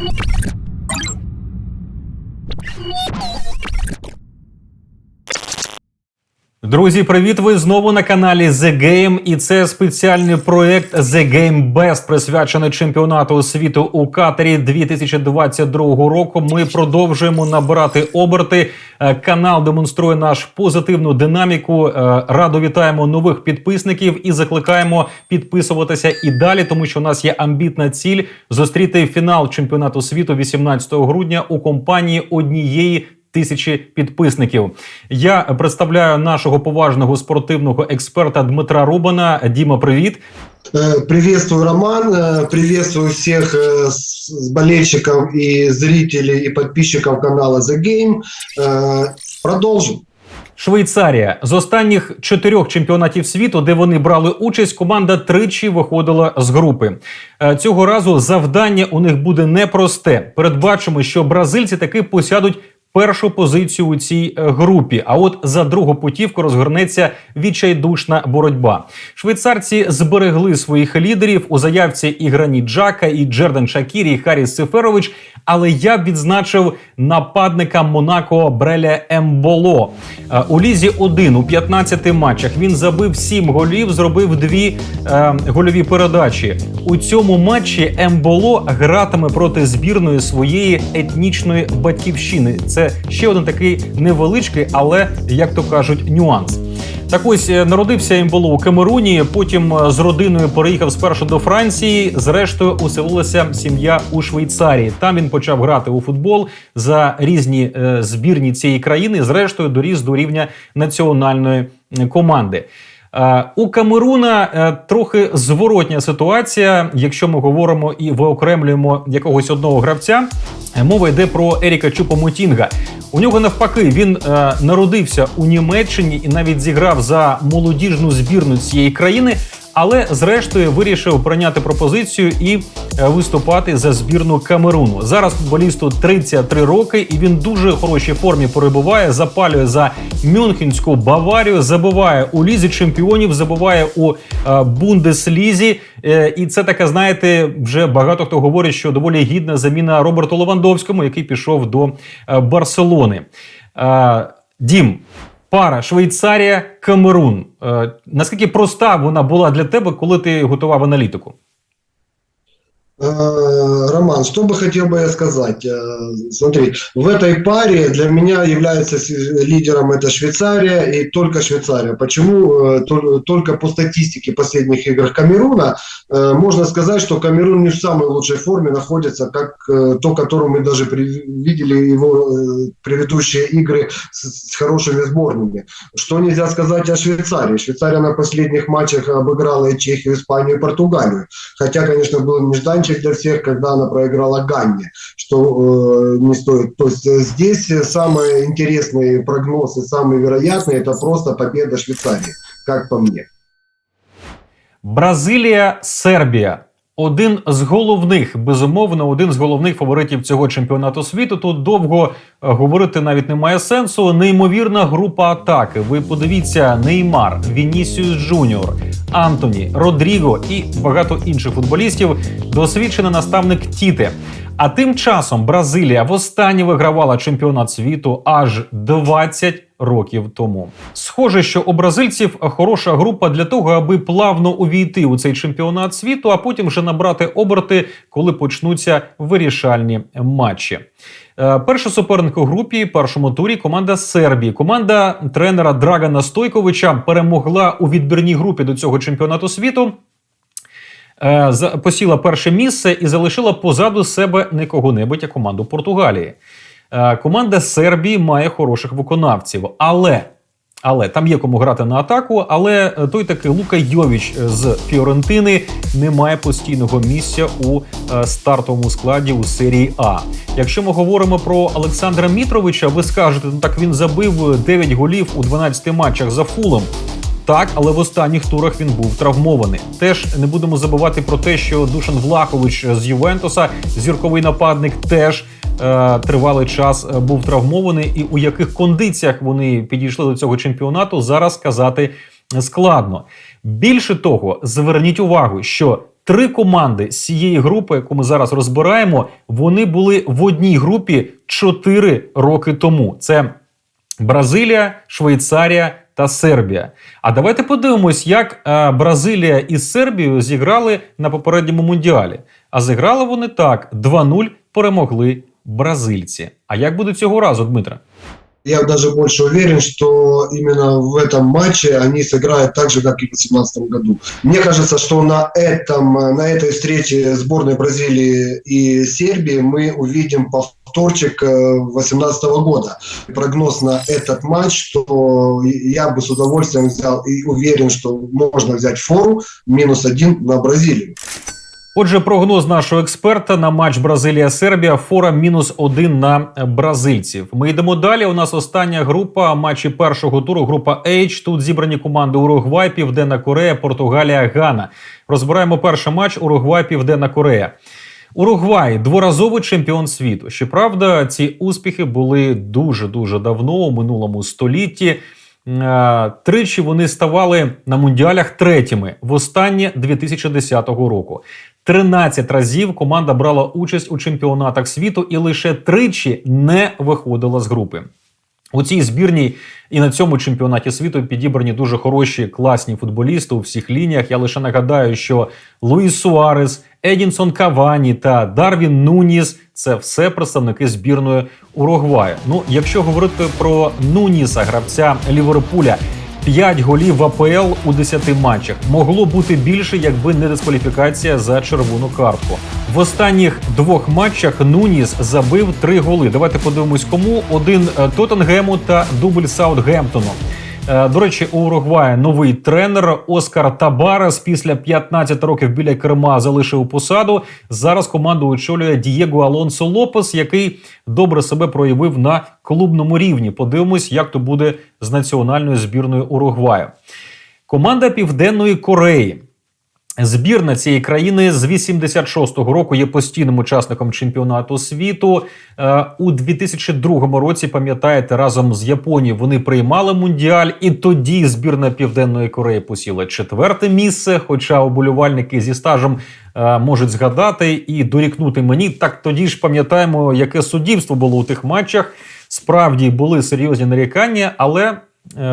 you Друзі, привіт! Ви знову на каналі The Game, і це спеціальний проект The Game Best, присвячений чемпіонату світу у Катарі 2022 року. Ми продовжуємо набирати оберти. Е, Канал демонструє наш позитивну динаміку. Е, Радо вітаємо нових підписників і закликаємо підписуватися і далі, тому що у нас є амбітна ціль зустріти фінал чемпіонату світу 18 грудня у компанії однієї тисячі підписників. Я представляю нашого поважного спортивного експерта Дмитра Рубана. Діма, привіт. Э, Приветствую, Роман. Э, Приветствую всех э, с- с болельщиков и зрителей и подписчиков канала The Game. Э, Продолжим. Швейцарія з останніх чотирьох чемпіонатів світу, де вони брали участь, команда тричі виходила з групи. Е, Цього разу завдання у них буде непросте. Передбачимо, що бразильці таки посядуть першу позицію у цій е, групі. А от за другу путівку розгорнеться відчайдушна боротьба. Швейцарці зберегли своїх лідерів у заявці і Граніт Джака, і Джердан Шакірі, і Харіс Сеферович. Але я б відзначив нападника Монако Бреля Емболо. Е, У лізі 1 у 15 матчах він забив 7 голів, зробив дві е, гольові передачі. У цьому матчі Емболо гратиме проти збірної своєї етнічної батьківщини. Це ще один такий невеличкий, але як то кажуть, нюанс. Так ось е, народився Емболо у Камеруні. Потім е, з родиною переїхав спершу до Франції. Зрештою, уселилася сім'я у Швейцарії. Там він почав грати у футбол за різні е, збірні цієї країни. Зрештою, доріс до рівня національної команди. Е, У Камеруна е, трохи зворотня ситуація, якщо ми говоримо і виокремлюємо якогось одного гравця. Е, Мова йде про Еріка Чупомотінга. У нього навпаки він народився у Німеччині і навіть зіграв за молодіжну збірну цієї країни, але зрештою вирішив прийняти пропозицію і е, виступати за збірну Камеруну. Зараз футболісту 33 роки, і він дуже хорошій формі перебуває. Запалює за Мюнхенську Баварію, забиває у лізі чемпіонів, забиває у е, Бундеслізі. Е, і це така, знаєте, вже багато хто говорить, що доволі гідна заміна Роберту Левандовському, який пішов до Барселони. Дім, пара Швейцарія, Камерун. Е, наскільки проста вона була для тебе, коли ти готував аналітику? Э, Роман, что бы хотел бы я сказать? Э, Смотри, в этой паре для меня является лидером это Швейцария и только Швейцария. Почему? Э, тол- Только по статистике последних игр Камеруна можно сказать, что Камерун не в самой лучшей форме находится, как то, которую мы даже видели его предыдущие игры с хорошими сборными. Что нельзя сказать о Швейцарии? Швейцария на последних матчах обыграла и Чехию, Испанию, и Португалию. Хотя, конечно, был нежданчик для всех, когда она проиграла Ганне, что э, не стоит. То есть э, здесь э, самый интересный прогноз и самый вероятный это просто победа Швейцарии, как по мне. Бразилія, Сербія. Один з головних, безумовно, один з головних фаворитів цього чемпіонату світу. Тут довго е, говорити навіть немає сенсу. Неймовірна група атаки. Ви подивіться: Неймар, Вінісіус Джуніор, Антоні, Родріго і багато інших футболістів. Досвідчений наставник Тіте. А тим часом Бразилія востаннє вигравала чемпіонат світу аж 20 років тому. Схоже, що у бразильців хороша група для того, аби плавно увійти у цей чемпіонат світу, а потім вже набрати оберти, коли почнуться вирішальні матчі. Е, Перший суперник у групі, першому турі команда Сербії. Команда тренера Драгана Стойковича перемогла у відбірній групі до цього чемпіонату світу. Е, посіла перше місце і залишила позаду себе не кого-небудь, а команду Португалії. Е, Команда Сербії має хороших виконавців, але. Але там є кому грати на атаку. Але е, той таки Лука Йовіч е, з Фіорентини не має постійного місця у стартовому складі у серії А. Якщо ми говоримо про Олександра Мітровича, ви скажете, ну так він забив 9 голів у 12 матчах за фулом. Так, але в останніх турах він був травмований. Теж не будемо забувати про те, що Душан Влахович з Ювентуса, зірковий нападник, теж тривалий час е, був травмований. І у яких кондиціях вони підійшли до цього чемпіонату, зараз сказати складно. Більше того, зверніть увагу, що Три команди з цієї групи, яку ми зараз розбираємо, вони були в одній групі 4 роки тому. Це Бразилія, Швейцарія та Сербія. А давайте подивимось, як е, Бразилія із Сербією зіграли на попередньому мундіалі. А зіграли вони так: 2-0 перемогли бразильці. А як буде цього разу, Дмитре? Я даже больше уверен, что именно в этом матче они сыграют так же, как и в 2018 году. Мне кажется, что на, этом, на этой встрече сборной Бразилии и Сербии мы увидим повторчик 2018 года. Прогноз на этот матч, что я бы с удовольствием взял и уверен, что можно взять фору минус один на Бразилию. Отже, прогноз нашого експерта на матч Бразилія-Сербія фора мінус один на бразильців. Ми йдемо далі. У нас остання група матчі першого туру. Група H. Тут зібрані команди Уругвай, Південна Корея, Португалія, Гана. Розбираємо перший матч Уругвай, Південна Корея. Уругвай дворазовий чемпіон світу. Щоправда, ці успіхи були дуже дуже давно у минулому столітті. Е, Тричі вони ставали на мундіалях третіми в останнє 2010 року. 13 разів команда брала участь у чемпіонатах світу і лише тричі не виходила з групи. У цій збірній і на цьому чемпіонаті світу підібрані дуже хороші класні футболісти у всіх лініях. Я лише нагадаю, що Луїс Суарес, Едінсон Кавані та Дарвін Нуніс це все представники збірної Уругваю. Ну, якщо говорити про Нуніса, гравця Ліверпуля, 5 голів в АПЛ у 10 матчах. Могло бути більше, якби не дискваліфікація за червону картку. В останніх двох матчах Нуніс забив три голи. Давайте подивимось, кому один е, Тоттенгему та дубль Саутгемптону. Е, До речі, у Уругвая новий тренер Оскар Табарес після 15 років біля керма залишив посаду. Зараз команду очолює Дієго Алонсо Лопес, який добре себе проявив на клубному рівні. Подивимось, як то буде з національною збірною Уругваю. Команда Південної Кореї. Збірна цієї країни з 86-го року є постійним учасником чемпіонату світу. Е, У 2002 році, пам'ятаєте, разом з Японією вони приймали мундіаль, і тоді збірна Південної Кореї посіла четверте місце. Хоча оболівальники зі стажем е, можуть згадати і дорікнути мені. Так тоді ж пам'ятаємо, яке суддівство було у тих матчах. Справді були серйозні нарікання, але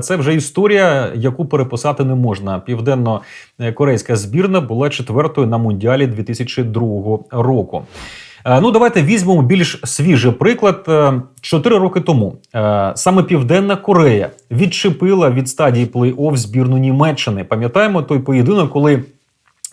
Це вже історія, яку переписати не можна. Південно-корейська збірна була четвертою на мундіалі 2002 року. Е, Ну, давайте візьмемо більш свіжий приклад. Е, Чотири роки тому е, саме Південна Корея відчепила від стадії плей-офф збірну Німеччини. Пам'ятаємо той поєдинок, коли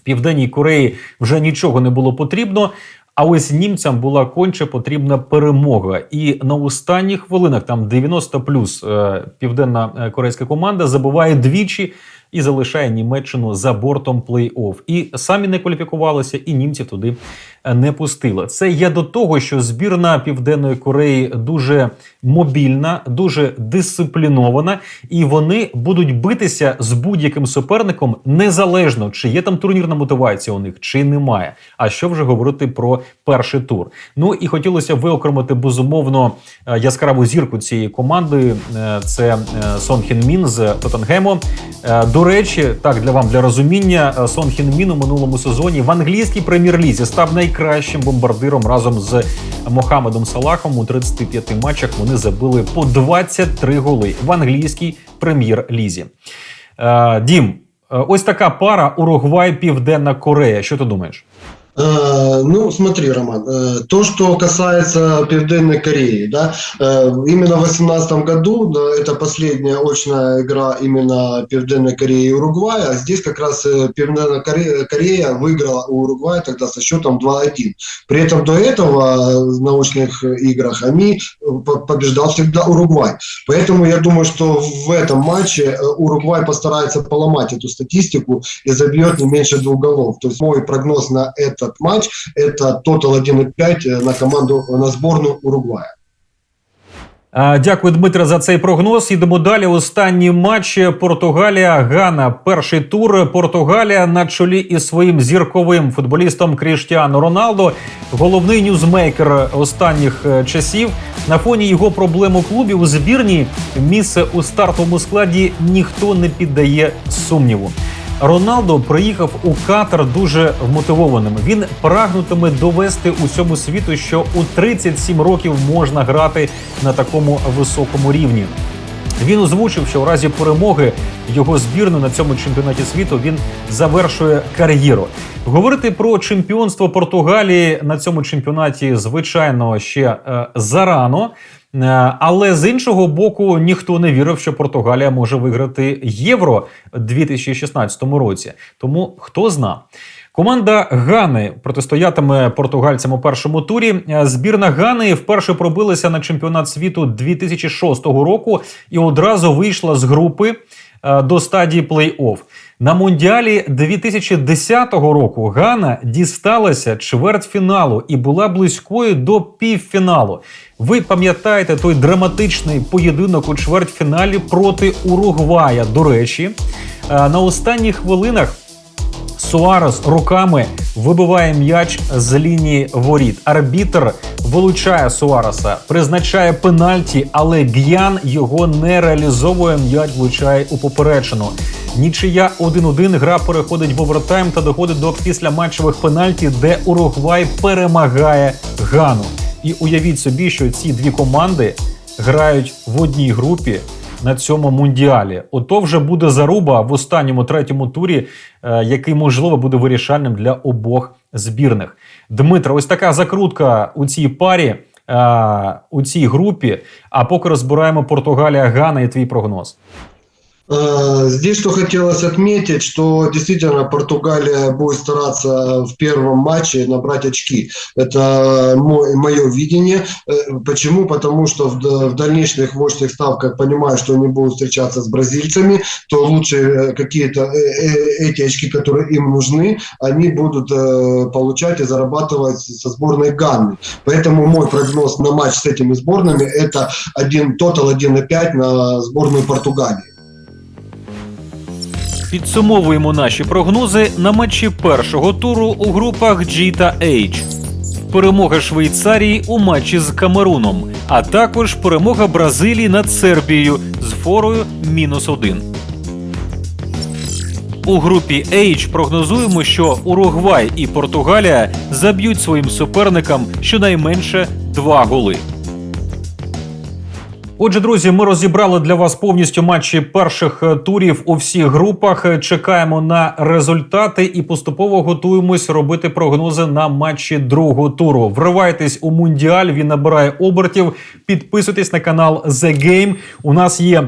Південній Кореї вже нічого не було потрібно. А ось німцям була конче потрібна перемога. І на останніх хвилинах, там 90 плюс е, південна е, корейська команда забуває двічі і залишає Німеччину за бортом плей-офф. І самі не кваліфікувалися, і німці туди не пустили. Це є до того, що збірна Південної Кореї дуже мобільна, дуже дисциплінована, і вони будуть битися з будь-яким суперником незалежно, чи є там турнірна мотивація у них, чи немає. А що вже говорити про перший тур? Ну і хотілося виокремити безумовно е, яскраву зірку цієї команди. Е, Це е, Сон Хін Мін з Тоттенгему. До речі, так для вам для розуміння, Сон Хін Мін у минулому сезоні в англійській прем'єр-лізі став найкращим бомбардиром разом з Мохамедом Салахом у 35 матчах. Вони забили по 23 голи в англійській прем'єр-лізі. Е, Дім, е, ось така пара Уругвай, Південна Корея. Що ти думаєш? Э, Ну, смотри, Роман, э, то, что касается Південной Кореи, да, э, именно в 2018 году, да, это последняя очная игра именно Південной Кореи и Уругвая, а здесь как раз э, Південная Корея, Корея выиграла у Уругвая тогда со счетом 2-1. При этом до этого э, на очных играх они э, по- побеждал всегда Уругвай. Поэтому я думаю, что в этом матче э, Уругвай постарается поломать эту статистику и забьет не меньше двух голов. То есть мой прогноз на этот матч – это тотал 1,5 на команду, на сборную Уругвая. Дякую, Дмитре, за цей прогноз. Ідемо далі. Останній матч Португалія Гана. Перший тур Португалія на чолі із своїм зірковим футболістом Кріштіану Роналдо. Головний ньюзмейкер останніх е, часів. На фоні його проблем у клубі у збірні місце у стартовому складі ніхто не піддає сумніву. Роналдо приїхав у Катар дуже вмотивованим. Він прагнутиме довести усьому світу, що у 37 років можна грати на такому високому рівні. Він озвучив, що у разі перемоги його збірну на цьому чемпіонаті світу він завершує кар'єру. Говорити про чемпіонство Португалії на цьому чемпіонаті, звичайно, ще е, зарано. Е, Але з іншого боку, ніхто не вірив, що Португалія може виграти євро у 2016 році. Тому хто зна. Команда Гани протистоятиме португальцям у першому турі. Е, Збірна Гани вперше пробилася на чемпіонат світу 2006 року і одразу вийшла з групи е, до стадії плей-офф. На мундіалі 2010 року Гана дісталася чвертьфіналу і була близькою до півфіналу. Ви пам'ятаєте той драматичний поєдинок у чвертьфіналі проти Уругвая. До речі, е, на останніх хвилинах. Суарес руками вибиває м'яч з лінії воріт. Арбітр вилучає Суареса, призначає пенальті, але Г'ян його не реалізовує. М'яч влучає у поперечину. Нічия 1-1. Гра переходить в овертайм та доходить до післяматчевих пенальті, де Уругвай перемагає Гану. І уявіть собі, що ці дві команди грають в одній групі на цьому мундіалі. Ото вже буде заруба в останньому третьому турі, е, який можливо буде вирішальним для обох збірних. Дмитро, ось така закрутка у цій парі, е, у цій групі. А поки розбираємо Португалія, Гана і твій прогноз. Э, Здесь что хотелось отметить, что действительно Португалия будет стараться в первом матче набрать очки. Это мое видение. Э, Почему? Потому что в, дальнейших мощных ставках понимаю, что они будут встречаться с бразильцами, то лучше э, какие-то эти очки, которые им нужны, они будут получать и зарабатывать со сборной Ганны. Поэтому мой прогноз на матч с этими сборными это один, тотал 1,5 на сборную Португалии. Підсумовуємо наші прогнози на матчі першого туру у групах G та H. Перемога Швейцарії у матчі з Камеруном, а також перемога Бразилії над Сербією з форою мінус один. У групі H прогнозуємо, що Уругвай і Португалія заб'ють своїм суперникам щонайменше два голи. Отже, друзі, ми розібрали для вас повністю матчі перших е, турів у всіх групах. Е, Чекаємо на результати і поступово готуємось робити прогнози на матчі другого туру. Вривайтесь у мундіаль. Він набирає обертів. Підписуйтесь на канал The Game. У нас є.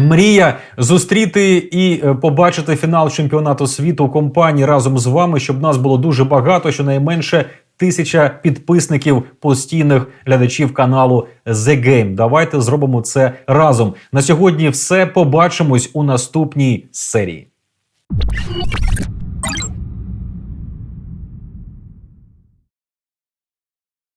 Мрія зустріти і е, побачити фінал чемпіонату світу компанії разом з вами, щоб нас було дуже багато, щонайменше тисяча підписників постійних глядачів каналу The Game. Давайте зробимо це разом. На сьогодні все побачимось у наступній серії.